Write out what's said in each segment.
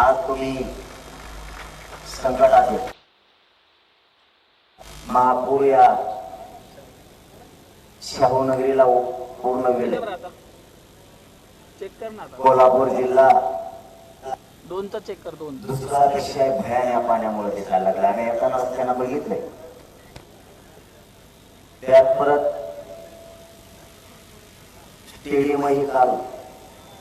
आज तुम्ही संकटात आहे महापूर या शाहू नगरीला पूर्ण गेले कोल्हापूर जिल्हा दोनचा चेक कर दोन. दुसरा अतिशय भयान या पाण्यामुळे दिसायला लागला. आणि येताना रस्त्यानं बघितलंय. त्यात परत स्टेडियमही काल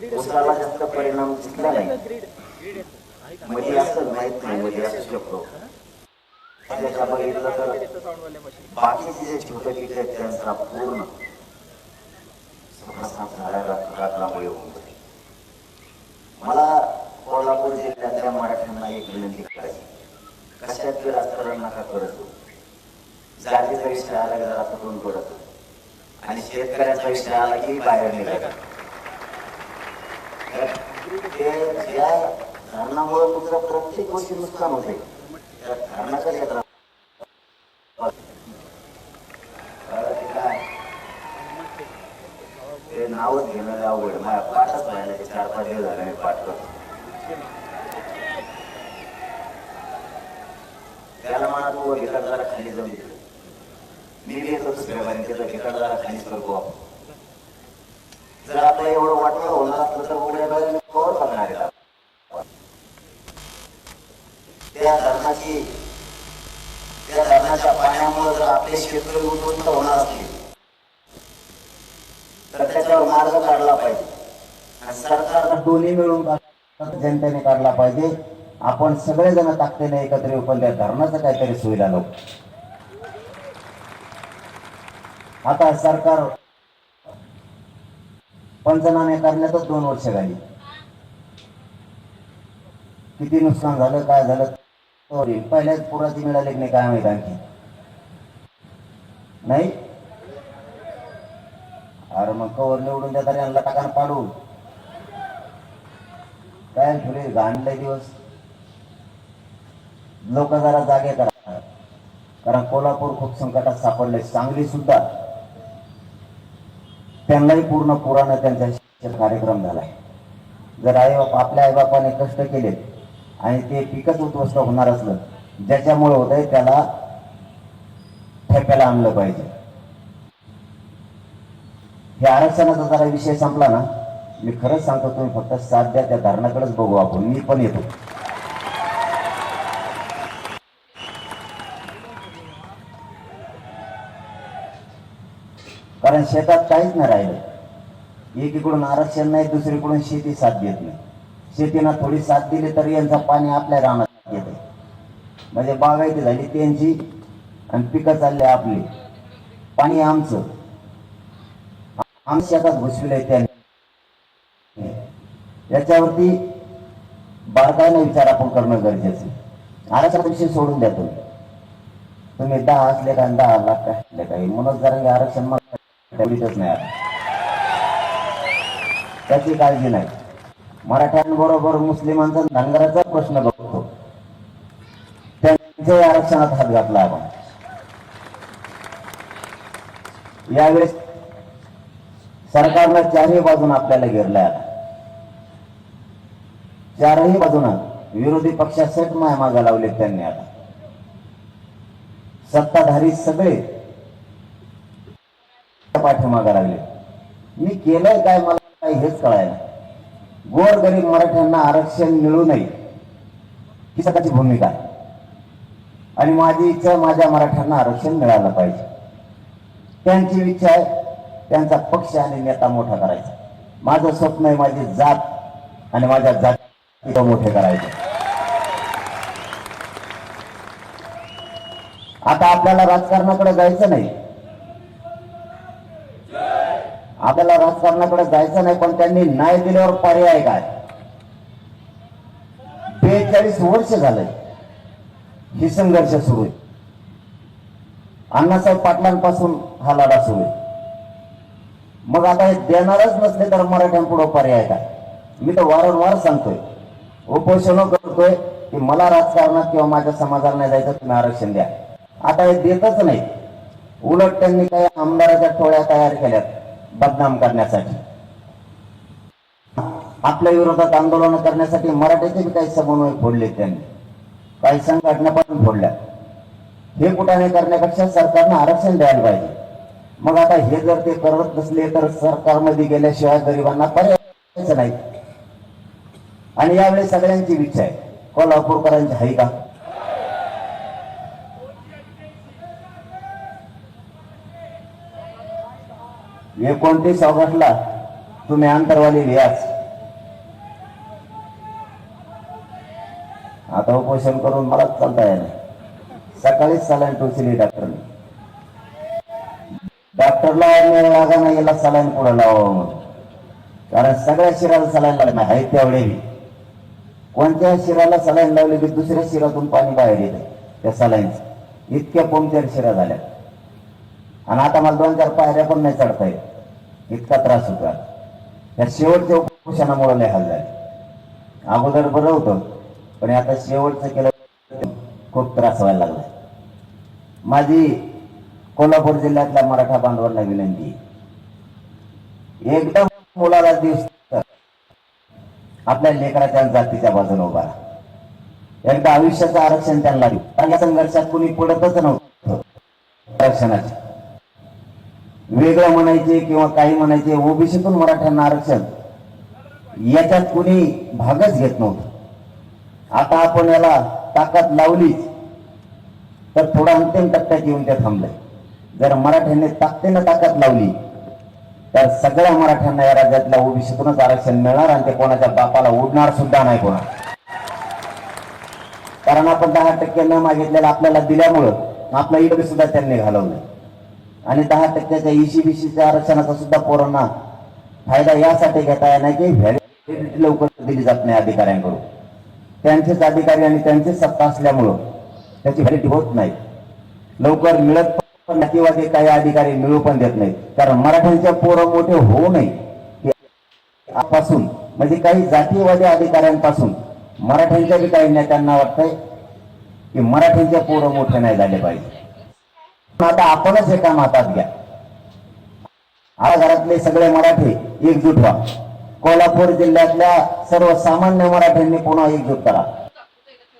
उसाला जास्त परिणाम दिसला नाही. मध्ये असं माहीत नाही मध्ये असू शकतो त्याच्या बघितलं तर बाकीचे जे छोटे पिक आहेत त्यांचा पूर्ण समासात झाल्या होऊन जाते मला कोल्हापूर जिल्ह्यातल्या मराठ्यांना एक विनंती करायची. कशात राजकारण नका करत जातीचा विषय आला की जरा पकडून पडत आणि शेतकऱ्याचा विषय आला की बाहेर निघाला तर ते धरणामुळे तुमचं प्रत्येक गोष्टी नुकसान होते त्या धरणाच्या क्षेत्रात ते नावच घेणं लय अवघड माझ्या पाठच राहिलं ते चार पाच दिवस झाले मी पाठ करतो त्याला म्हणा तू गिटार जरा खाली जाऊन मी घेतो दुसऱ्या बारीने त्याचा जरा खाली करतो आपण. जर आता एवढं वाटलं होणार असलं तर उघड्या डोळ्याने कवर बघणार त्या धरणाची त्या धरणाच्या पाण्यामुळे जर आपले क्षेत्र उद्ध्वस्त होणार असले तर त्याच्यावर मार्ग काढला पाहिजे. आणि सरकारनं दोन्ही मिळून जनतेने काढला पाहिजे. आपण सगळेजण ताकदीने एकत्र येऊ पण त्या धरणाचं काहीतरी सुविधा नको. आता सरकार पंचनामे करण्यातच दोन वर्ष झाली किती नुकसान झालं काय झालं पहिल्याच पुराची मिळाली की नाही काय माहीत आणखी? नाही? अरे मग कवर निवडून देतात यांना टाकान पाडू. काय थोडे घाणले दिवस? लोक जरा जागे करा. कारण कोल्हापूर खूप संकटात सापडले. सांगली सुद्धा त्यांनाही पूर्ण पुरानं त्यांचा शिक्षण कार्यक्रम आहे जर आई बाप आपल्या आईबापाने कष्ट केले आणि ते पिकच उद्ध्वस्त होणार असलं ज्याच्यामुळे होत आहे त्याला ठेप्याला आणलं पाहिजे. हे आरक्षणाचा जरा विषय संपला ना मी खरंच सांगतो तुम्ही फक्त साध्या त्या धरणाकडेच बघू आपण मी पण येतो. कारण शेतात काहीच नाही राहिलं. एकीकडून आरक्षण नाही दुसरीकडून शेती साथ देत नाही. शेतीनं थोडी साथ दिली तरी यांचा पाणी आपल्या रानात येते. म्हणजे बागायती झाली त्यांची आणि पिकं चालले आपली. पाणी आमचं. आम शेतात घुसविलंय त्यांनी. याच्यावरती बारकाईने विचार आपण करणं गरजेचं आरक्षण विषय सोडून द्या तुम्ही. तुम्ही दहा असले का दहा लाख काय असले काही म्हणून जरा आरक्षण मला नाही त्याची काळजी नाही. मराठ्यांबरोबर मुस्लिमांचा धनगराचा प्रश्न बघतो. त्यांच्याही आरक्षणात हात घातला आपण. यावेळेस सरकारनं चारही बाजून आपल्याला घेरल्या चारही बाजूनं विरोधी पक्षासाठी माय मागा लावले त्यांनी आता. सत्ताधारी सगळे पाठीमागा लागले. मी केलंय काय मला हेच कळायला. गोर गरीब मराठ्यांना आरक्षण मिळू नये. ही स्वतःची भूमिका आहे. आणि माझी इच्छा माझ्या मराठ्यांना आरक्षण मिळालं पाहिजे. त्यांची इच्छा आहे त्यांचा पक्ष आणि नेता मोठा करायचा. माझं स्वप्न आहे माझी जात आणि माझ्या जाती मोठे करायचे. आता आपल्याला राजकारणाकडे जायचं नाही. आपल्याला राजकारणाकडे जायचं नाही पण त्यांनी न्याय दिल्यावर पर्याय काय? बेचाळीस वर्ष झालंय. ही संघर्ष सुरू आहे. अण्णासाहेब पाटलांपासून हा लढा सुरू आहे. मग आता हे देणारच नसले तर मराठ्यांपुढे पर्याय काय? मी तर वारंवार सांगतोय उपोषण करतोय की मला राजकारणात किंवा माझ्या समाजाला नाही जायचं तुम्ही आरक्षण द्या. आता हे देतच नाही. उलट त्यांनी काही आमदाराच्या टोळ्या तयार केल्यात. बदनाम करण्यासाठी. आपल्या विरोधात आंदोलन करण्यासाठी मराठ्याचे बी काही समन्वय फोडले त्यांनी. काही संघटना पण फोडल्या हे कुठाने करण्यापेक्षा सरकारनं आरक्षण द्यायला पाहिजे. मग आता हे जर ते करत नसले तर सरकारमध्ये गेल्याशिवाय गरिबांना पर्याय नाही आणि यावेळी सगळ्यांची इच्छा आहे. कोल्हापूरकरांची आहे का? एकोणतीस ऑगस्टला तुम्ही अंतरवाली व्यास आता उपोषण करून मलाच चालता येणार सकाळीच सलाईन टोचली डॉक्टरने. डॉक्टरला वेळ लागा नाही याला सलाईन पुढे लावा म्हणून. कारण सगळ्या शिराला सलाईन लागत नाही आहेत तेवढे कोणत्या शिराला सलाईन लावली की दुसऱ्या शिरातून पाणी बाहेर येते? त्या सलाईनचं. इतक्या पंक्चर शिरा झाल्या. आणि आता मला दोन चार पायऱ्या पण नाही चढता येत. इतका त्रास होता त्या शेवटच्या उपोषणामुळे लय हाल झाले. अगोदर बरं होतं पण आता शेवटचं केलं खूप त्रास व्हायला लागला. माझी कोल्हापूर जिल्ह्यातल्या मराठा बांधवांना विनंती एकदम मुलाला दिवस आपल्या लेकराच्या जातीच्या बाजूने उभा एकदा आयुष्याचं आरक्षण त्यांना देऊ. संघर्षात कुणी पडतच नव्हतं. आरक्षणाच्या वेगळं म्हणायचे किंवा काही म्हणायचे ओबीसीतून मराठ्यांना आरक्षण. याच्यात कुणी भागच घेत नव्हतं. आता आपण याला ताकद लावलीच तर थोडा अंतिम टप्प्यात येऊन ते थांबलंय. जर मराठ्यांनी ताकदीनं ताकद लावली तर सगळ्या मराठ्यांना या राज्यातल्या ओबीसीतूनच आरक्षण मिळणार आणि ते कोणाच्या बापाला उडणार सुद्धा नाही कोणा कारण आपण दहा टक्के न मागितलेलं आपल्याला दिल्यामुळं आपला इडबी सुद्धा त्यांनी घालवलं आणि दहा टक्क्याच्या ईसीबीसीच्या आरक्षणाचा सुद्धा पोरांना फायदा यासाठी घेता येणार की व्हॅलिडिटी लवकर दिली जात नाही अधिकाऱ्यांकडून. त्यांचेच अधिकारी आणि त्यांचीच सत्ता असल्यामुळं त्याची व्हॅलिडिटी होत नाही. लवकर मिळत पण नातेवादी काही अधिकारी मिळू पण देत नाहीत. कारण मराठ्यांच्या पोरं मोठे होऊ नये पासून म्हणजे काही जातीयवादी अधिकाऱ्यांपासून मराठ्यांच्या बी काही नेत्यांना वाटतंय की मराठ्यांच्या पोरं मोठे नाही झाले पाहिजे. आता आपणच हे काम हातात घ्या. आज घरातले सगळे मराठी एकजूट व्हा. कोल्हापूर जिल्ह्यातल्या सर्वसामान्य मराठ्यांनी पुन्हा एकजूट करा.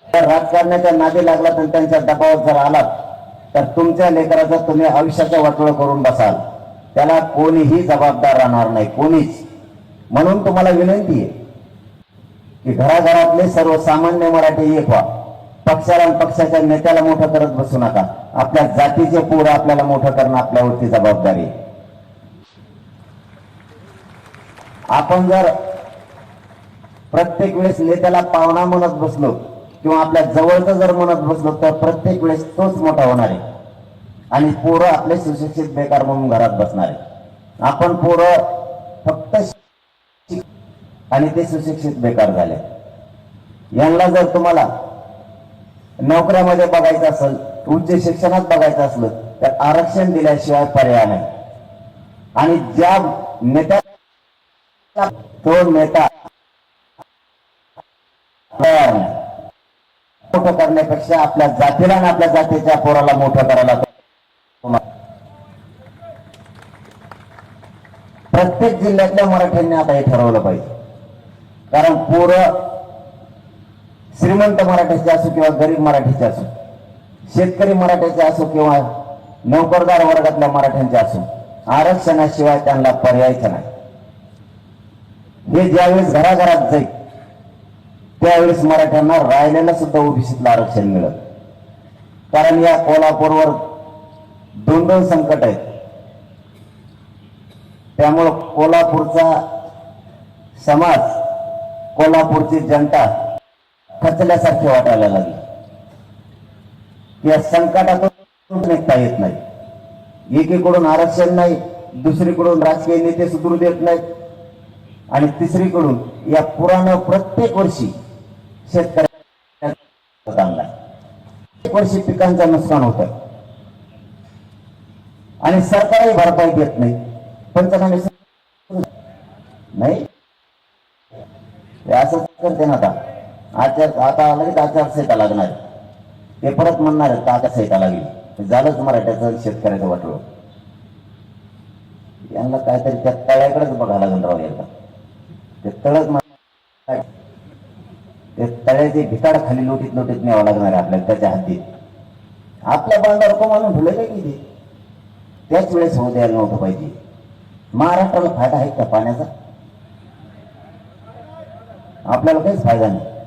तर राजकारणाच्या नादी लागला तर त्यांच्या दबावात जर आलात तर तुमच्या लेकराचं तुम्ही आयुष्याचं वाटोळं करून बसाल. त्याला कोणीही जबाबदार राहणार नाही कोणीच. म्हणून तुम्हाला विनंती आहे की घराघरातले सर्वसामान्य मराठी एक व्हा. पक्षाला पक्षाच्या नेत्याला मोठं करत बसू नका. आपल्या जातीचे पोरं आपल्याला मोठं करणं आपल्यावरती जबाबदारी आपण जर प्रत्येक वेळेस नेत्याला पाहुणा म्हणत बसलो किंवा आपल्या जवळचं जर म्हणत बसलो तर प्रत्येक वेळेस तोच मोठा होणार आहे. आणि पोरं आपले सुशिक्षित बेकार म्हणून घरात बसणार आहे. आपण पोरं फक्त आणि ते सुशिक्षित बेकार झाले. यांना जर तुम्हाला नोकऱ्यामध्ये बघायचं असेल उच्च शिक्षणात बघायचं असलं तर आरक्षण दिल्याशिवाय पर्याय नाही. आणि ज्या नेत्या तो नेता मोठं करण्यापेक्षा आपल्या जातीला आणि आपल्या जातीच्या पोराला मोठं करायला प्रत्येक जिल्ह्यातल्या मराठ्यांनी आता हे ठरवलं पाहिजे. कारण पोरं श्रीमंत मराठ्याचे असो किंवा गरीब मराठीचे असो शेतकरी मराठ्याचे असो किंवा नोकरदार वर्गातल्या मराठ्यांचे असो आरक्षणाशिवाय त्यांना पर्यायच नाही. हे ज्यावेळेस घराघरात जाईल त्यावेळेस मराठ्यांना राहिलेलं सुद्धा ओबीसीतलं आरक्षण मिळत कारण या कोल्हापूरवर दोन दोन संकट आहेत. त्यामुळं कोल्हापूरचा समाज कोल्हापूरची जनता खचल्यासारखी वाटायला लागली. या संकटातून निघता येत नाही. एकीकडून आरक्षण नाही दुसरीकडून राजकीय नेते सुधरू देत नाहीत. आणि तिसरीकडून या पुरानं प्रत्येक वर्षी शेतकऱ्या वर्षी पिकांचं नुकसान होतं. आणि सरकारही भरपाई देत नाही. पंचनामे नाही. असं करते ना आता. आचार आता लगेच आचारसंहिता लागणार. ते परत म्हणणार आहेत आचारसंहिता लागली. झालंच मराठ्याचं शेतकऱ्याचं वाटलं यांना काहीतरी त्या तळ्याकडेच बघायला लागेल राव यांना ते तळच ते तळ्याचे भिताड खाली लोटीत लोटीत न्यावं लागणार आहे आपल्याला त्याच्या हातीत. आपल्या बांधावर कमालून ठेवलं काय की ते? त्याच वेळेस होऊ द्यायला नव्हतं पाहिजे. महाराष्ट्राला फायदा आहे का पाण्याचा? आपल्याला काहीच फायदा नाही.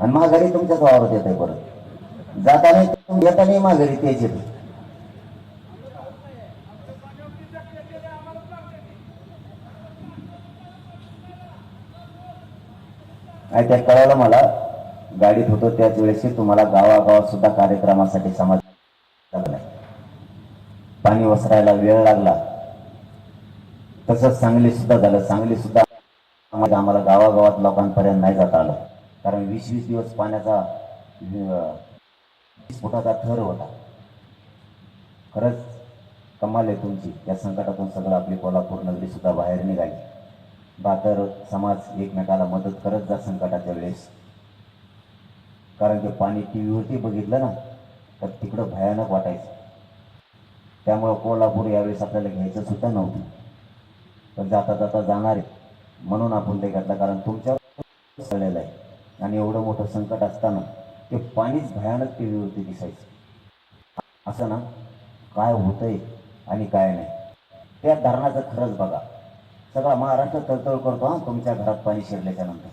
आणि माघारी तुमच्याच वावरात येत आहे परत. जाताना येताना माघारी तेच येते आणि त्या कळालं मला गाडीत होतो त्याच वेळेस तुम्हाला गावागावात सुद्धा कार्यक्रमासाठी समाज पाणी वसरायला वेळ लागला. तसंच सांगली सुद्धा झालं. सांगली सुद्धा आम्हाला गावागावात लोकांपर्यंत नाही जाता आलं. कारण वीस वीस दिवस पाण्याचा स्फोटाचा थर होता. खरंच कमाल आहे तुमची. या संकटातून सगळं आपली कोल्हापूर नगरी सुद्धा बाहेर निघाली. बातर समाज एकमेकाला मदत करत जा संकटाच्या वेळेस. कारण ते पाणी टी व्हीवरती बघितलं ना तर तिकडं भयानक वाटायचं. त्यामुळं कोल्हापूर यावेळेस आपल्याला घ्यायचं सुद्धा नव्हतं. पण जाता जाता जाणार आहे. म्हणून आपण ते घेतलं. कारण तुमच्यावर सळलेलं आहे. आणि एवढं मोठं संकट असताना ते पाणीच भयानक टी व्हीवरती दिसायचं. असं ना? काय होतंय आणि काय नाही. त्या धरणाचं खरंच बघा. सगळा महाराष्ट्र तळतळ करतो हा तुमच्या घरात पाणी शिरल्याच्या नंतर.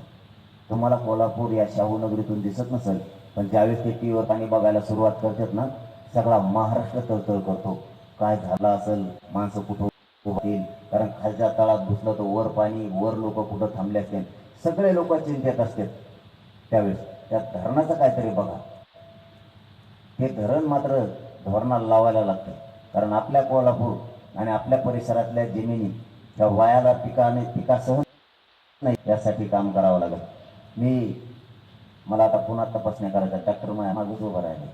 तुम्हाला कोल्हापूर या शाहू नगरीतून दिसत नसेल पण ज्यावेळेस ते टी व्हीवर पाणी बघायला सुरुवात करतात ना सगळा महाराष्ट्र तळतळ करतो. काय झालं असेल? माणसं कुठं होतील कारण खालच्या तळात घुसलं तर वर पाणी वर लोक कुठं थांबले असतील? सगळे लोक चिंतेत असतात. त्यावेळेस. त्या धरणाचं काहीतरी बघा. हे धरण मात्र धोरणाला लावायला लागतं. कारण आपल्या कोल्हापूर आणि आपल्या परिसरातल्या जमिनी त्या वायाला पिकाने पिकासह नाही त्यासाठी काम करावं लागेल. मी मला आता पुन्हा तपासण्या करायच्या. ट्रॅक्टर माझ्या उभं राहिले.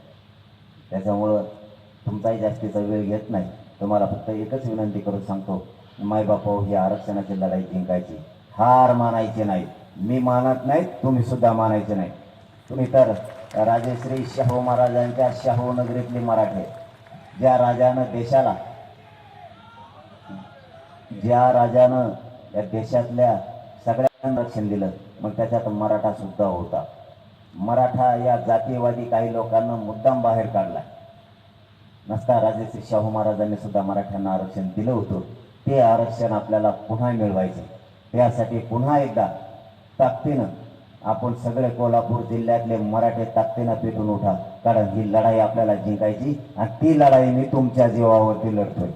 त्याच्यामुळं तुमचाही जास्तीचा वेळ घेत नाही. तुम्हाला फक्त एकच विनंती करून सांगतो मायबापा ही आरक्षणाची लढाई जिंकायची. हार मानायची नाही. मी मानत नाही तुम्ही सुद्धा मानायचे नाही. तुम्ही तर राजेश्री शाहू महाराजांच्या शाहू नगरीतले मराठे. ज्या राजानं देशाला ज्या राजानं या देशातल्या सगळ्यांना रक्षण दिलं मग त्याच्यात मराठा सुद्धा होता. मराठा या जातीयवादी काही लोकांना मुद्दाम बाहेर काढला. नसता राजेश्री शाहू महाराजांनी सुद्धा मराठ्यांना आरक्षण दिलं होतं. ते आरक्षण आपल्याला पुन्हा मिळवायचे. त्यासाठी पुन्हा एकदा ताकदीनं आपण सगळे कोल्हापूर जिल्ह्यातले मराठे ताकदीनं पेटून उठा. कारण ही लढाई आपल्याला जिंकायची आणि ती लढाई मी तुमच्या जीवावरती लढतोय.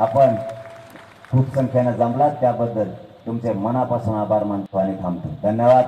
आपण खूप संख्येनं जमलात त्याबद्दल तुमचे मनापासून आभार मानतो आणि थांबतो. धन्यवाद.